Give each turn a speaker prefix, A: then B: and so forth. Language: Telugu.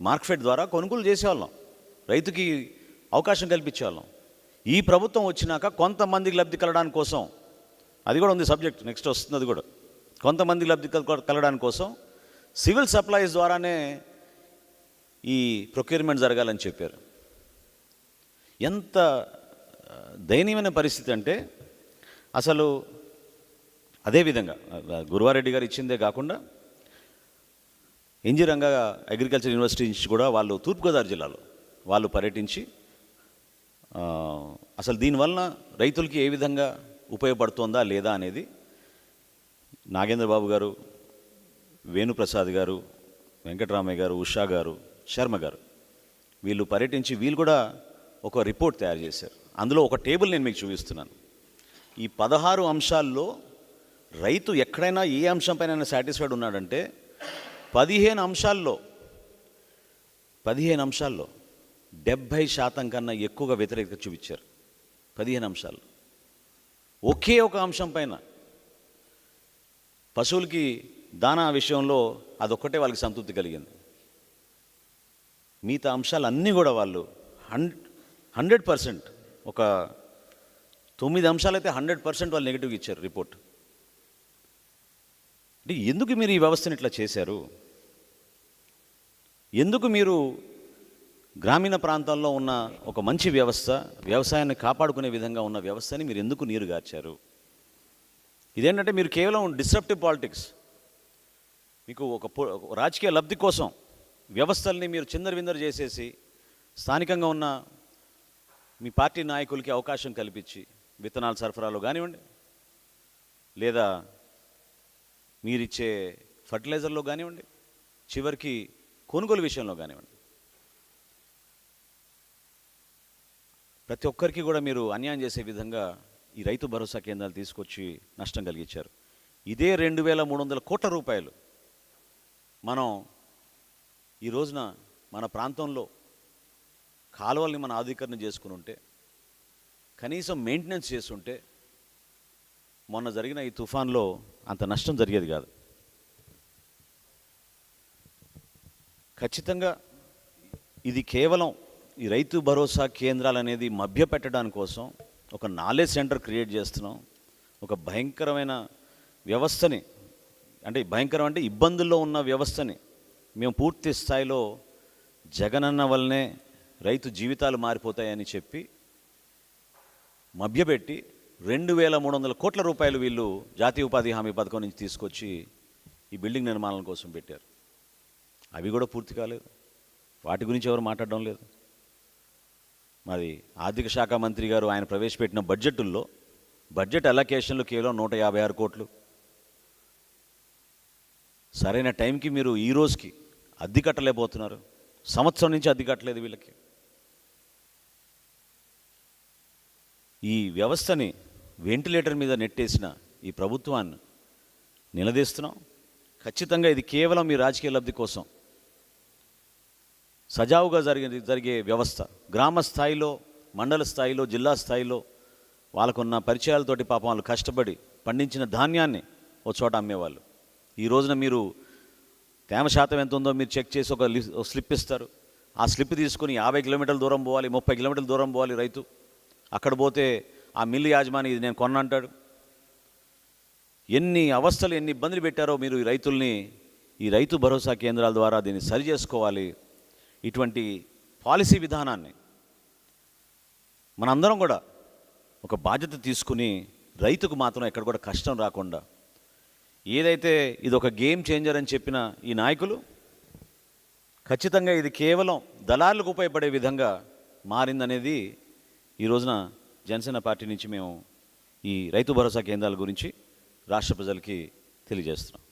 A: మార్కెట్ ద్వారా కొనుగోలు చేసేవాళ్ళం. రైతుకి అవకాశం కల్పించేవాళ్ళం. ఈ ప్రభుత్వం వచ్చినాక కొంతమందికి లబ్ధి కలడానికి కోసం అది కూడా ఉంది సబ్జెక్ట్ నెక్స్ట్ వస్తుంది అది కూడా. కొంతమందికి లబ్ధి కలగడానికి కోసం సివిల్ సప్లైస్ ద్వారానే ఈ ప్రొక్యూర్మెంట్ జరగాలని చెప్పారు. ఎంత దయనీయమైన పరిస్థితి అంటే అసలు అదేవిధంగా గురువారెడ్డి గారు ఇచ్చిందే కాకుండా ఎన్జి రంగా అగ్రికల్చర్ యూనివర్సిటీ నుంచి కూడా వాళ్ళు తూర్పుగోదావరి జిల్లాలో వాళ్ళు పర్యటించి అసలు దీనివలన రైతులకి ఏ విధంగా ఉపయోగపడుతోందా లేదా అనేది నాగేంద్రబాబు గారు వేణుప్రసాద్ గారు వెంకటరామయ్య గారు ఉషా గారు శర్మ గారు వీళ్ళు పర్యటించి వీళ్ళు కూడా ఒక రిపోర్ట్ తయారు చేశారు. అందులో ఒక టేబుల్ నేను మీకు చూపిస్తున్నాను. ఈ పదహారు అంశాల్లో రైతు ఎక్కడైనా ఏ అంశంపైన సాటిస్ఫైడ్ ఉన్నాడంటే పదిహేను అంశాల్లో పదిహేను అంశాల్లో డెబ్భై శాతం కన్నా ఎక్కువగా వ్యతిరేకత చూపించారు. పదిహేను అంశాలు ఒకే ఒక అంశం పైన పశువులకి దానా విషయంలో అదొక్కటే వాళ్ళకి సంతృప్తి కలిగింది. మిగతా అంశాలు అన్నీ కూడా వాళ్ళు హండ్ హండ్రెడ్ పర్సెంట్ ఒక తొమ్మిది అంశాలైతే హండ్రెడ్ పర్సెంట్ వాళ్ళు నెగిటివ్గా ఇచ్చారు రిపోర్ట్. అంటే ఎందుకు మీరు ఈ వ్యవస్థను ఇట్లా చేశారు? ఎందుకు మీరు గ్రామీణ ప్రాంతాల్లో ఉన్న ఒక మంచి వ్యవస్థ వ్యవసాయాన్ని కాపాడుకునే విధంగా ఉన్న వ్యవస్థని మీరు ఎందుకు నీరు గార్చారు? ఇదేంటంటే మీరు కేవలం డిస్రప్టివ్ పాలిటిక్స్ మీకు ఒక రాజకీయ లబ్ధి కోసం వ్యవస్థల్ని మీరు చిందరవిందరు చేసేసి స్థానికంగా ఉన్న మీ పార్టీ నాయకులకి అవకాశం కల్పించి విత్తనాల సరఫరాలో కానివ్వండి లేదా మీరిచ్చే ఫర్టిలైజర్లో కానివ్వండి చివరికి కొనుగోలు విషయంలో కానివ్వండి. ప్రతి ఒక్కరికి కూడా మీరు అన్యాయం చేసే విధంగా ఈ రైతు భరోసా కేంద్రాలు తీసుకొచ్చి నష్టం కలిగించారు. ఇదే రెండు వేల మూడు వందల కోట్ల రూపాయలు మనం ఈ రోజున మన ప్రాంతంలో కాలువల్ని మన ఆధీకరణ చేసుకుని ఉంటే కనీసం మెయింటెనెన్స్ చేస్తుంటే మొన్న జరిగిన ఈ తుఫాన్లో అంత నష్టం జరిగేది కాదు. ఖచ్చితంగా ఇది కేవలం ఈ రైతు భరోసా కేంద్రాలు అనేది మభ్యపెట్టడానికి కోసం ఒక నాలెడ్జ్ సెంటర్ క్రియేట్ చేస్తున్నాం. ఒక భయంకరమైన వ్యవస్థని అంటే భయంకరం అంటే ఇబ్బందుల్లో ఉన్న వ్యవస్థని మేము పూర్తి స్థాయిలో జగనన్న వల్లనే రైతు జీవితాలు మారిపోతాయని చెప్పి మభ్యపెట్టి రెండు వేల మూడు వందల కోట్ల రూపాయలు వీళ్ళు జాతీయ ఉపాధి హామీ పథకం నుంచి తీసుకొచ్చి ఈ బిల్డింగ్ నిర్మాణం కోసం పెట్టారు. అవి కూడా పూర్తి కాలేదు. వాటి గురించి ఎవరు మాట్లాడడం లేదు. మరి ఆర్థిక శాఖ మంత్రి గారు ఆయన ప్రవేశపెట్టిన బడ్జెట్లో బడ్జెట్ అలొకేషన్లు కేవలం నూట యాభై ఆరు కోట్లు. సరైన టైంకి మీరు ఈ రోజుకి అద్దె కట్టలేకపోతున్నారు. సంవత్సరం నుంచి అద్దె కట్టలేదు వీళ్ళకి. ఈ వ్యవస్థని వెంటిలేటర్ మీద నెట్టేసిన ఈ ప్రభుత్వాన్ని నిలదీస్తున్నాం. ఖచ్చితంగా ఇది కేవలం మీ రాజకీయ లబ్ధి కోసం. సజావుగా జరిగే జరిగే వ్యవస్థ. గ్రామ స్థాయిలో మండల స్థాయిలో జిల్లా స్థాయిలో వాళ్ళకున్న పరిచయాలతోటి పాపం వాళ్ళు కష్టపడి పండించిన ధాన్యాన్ని ఓ చోట అమ్మేవాళ్ళు. ఈ రోజున మీరు తేమ శాతం ఎంత ఉందో మీరు చెక్ చేసి ఒక స్లిప్ ఇస్తారు. ఆ స్లిప్ తీసుకుని యాభై కిలోమీటర్ల దూరం పోవాలి ముప్పై కిలోమీటర్ల దూరం పోవాలి రైతు. అక్కడ పోతే ఆ మిల్లు యాజమాని ఇది నేను కొన్నంటాడు ఎన్ని అవస్థలు ఎన్ని ఇబ్బందులు పెట్టారో మీరు ఈ రైతుల్ని ఈ రైతు భరోసా కేంద్రాల ద్వారా దీన్ని సరి చేసుకోవాలి. ఇటువంటి పాలసీ విధానాన్ని మనందరం కూడా ఒక బాధ్యత తీసుకుని రైతుకు మాత్రం ఎక్కడ కూడా కష్టం రాకుండా ఏదైతే ఇది ఒక గేమ్ చేంజర్ అని చెప్పిన ఈ నాయకులు ఖచ్చితంగా ఇది కేవలం దళారులకు ఉపయోగపడే విధంగా మారిందనేది ఈ రోజున జనసేన పార్టీ నుంచి మేము ఈ రైతు భరోసా కేంద్రాల గురించి రాష్ట్ర ప్రజలకి తెలియజేస్తున్నాం.